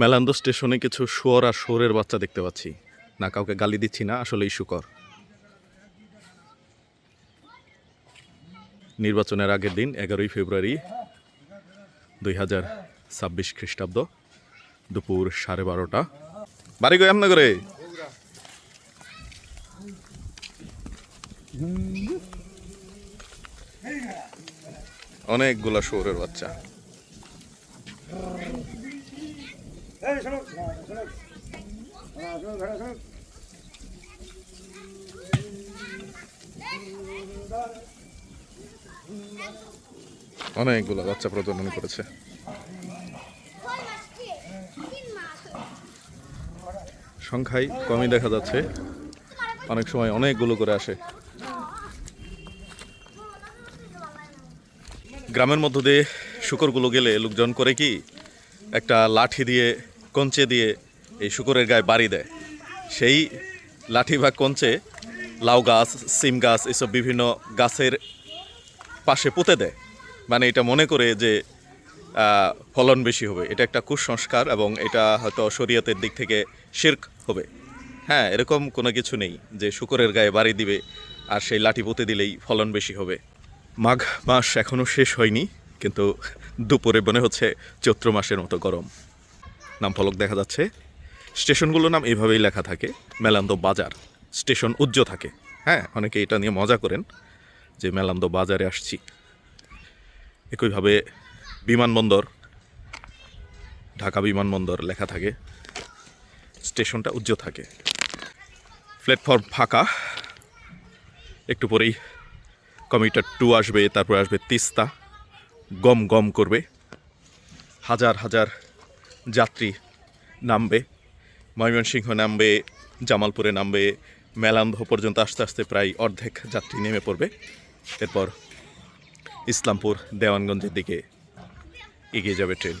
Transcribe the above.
মেলান্দো স্টেশনে কিছু শুয়োর আর শুয়োরের বাচ্চা দেখতে পাচ্ছি। না কাউকে গালি দিচ্ছি না, আসলেই শুকর। নির্বাচনের আগের দিন, এগারোই ফেব্রুয়ারি দুই হাজার ছাব্বিশ খ্রিস্টাব্দ, দুপুর সাড়ে বারোটা। বাড়ি গো করে অনেকগুলা শুয়োরের বাচ্চা। অনেকগুলো বাচ্চা প্রজনন করেছে। সংখ্যায় কমই দেখা যাচ্ছে। অনেক সময় অনেকগুলো করে আসে। গ্রামের মধ্য দিয়ে শুকরগুলো গেলে লোকজন করে কি একটা লাঠি দিয়ে কঞ্চে দিয়ে এই শুকরের গায়ে বাড়ি দেয়। সেই লাঠি বা কঞ্চে লাউ গাছ, সিম গাছ এসব বিভিন্ন গাছের পাশে পুঁতে দেয়। মানে এটা মনে করে যে ফলন বেশি হবে। এটা একটা কুসংস্কার এবং এটা হয়তো শরীয়তের দিক থেকে শির্ক হবে। হ্যাঁ এরকম কোনো কিছু নেই যে শুকরের গায়ে বাড়ি দিবে আর সেই লাঠি পুঁতে দিলেই ফলন বেশি হবে। মাঘ মাস এখনও শেষ হয়নি। কিন্তু দুপুরে মনে হচ্ছে চৈত্র মাসের মতো গরম। নাম ফলক দেখা যাচ্ছে। স্টেশনগুলোর নাম এভাবেই লেখা থাকে। মেলান্দ বাজার। স্টেশন উজ্জ থাকে। হ্যাঁ অনেকে এটা নিয়ে মজা করেন যে মেলান্দ বাজারে আসছি। একইভাবে বিমানবন্দর, ঢাকা বিমানবন্দর লেখা থাকে। স্টেশনটা উজ্জ্ব থাকে। প্ল্যাটফর্ম ফাঁকা। একটু পরেই কমিউটার টু আসবে, তারপরে আসবে তিস্তা। গম গম করবে। হাজার হাজার যাত্রী নামবে। ময়মনসিংহ নামবে, জামালপুরে নামবে মেলান্ধ পর্যন্ত আস্তে আস্তে প্রায় অর্ধেক যাত্রী নেমে পড়বে। এরপর ইসলামপুর, দেওয়ানগঞ্জের দিকে এগিয়ে যাবে ট্রেন।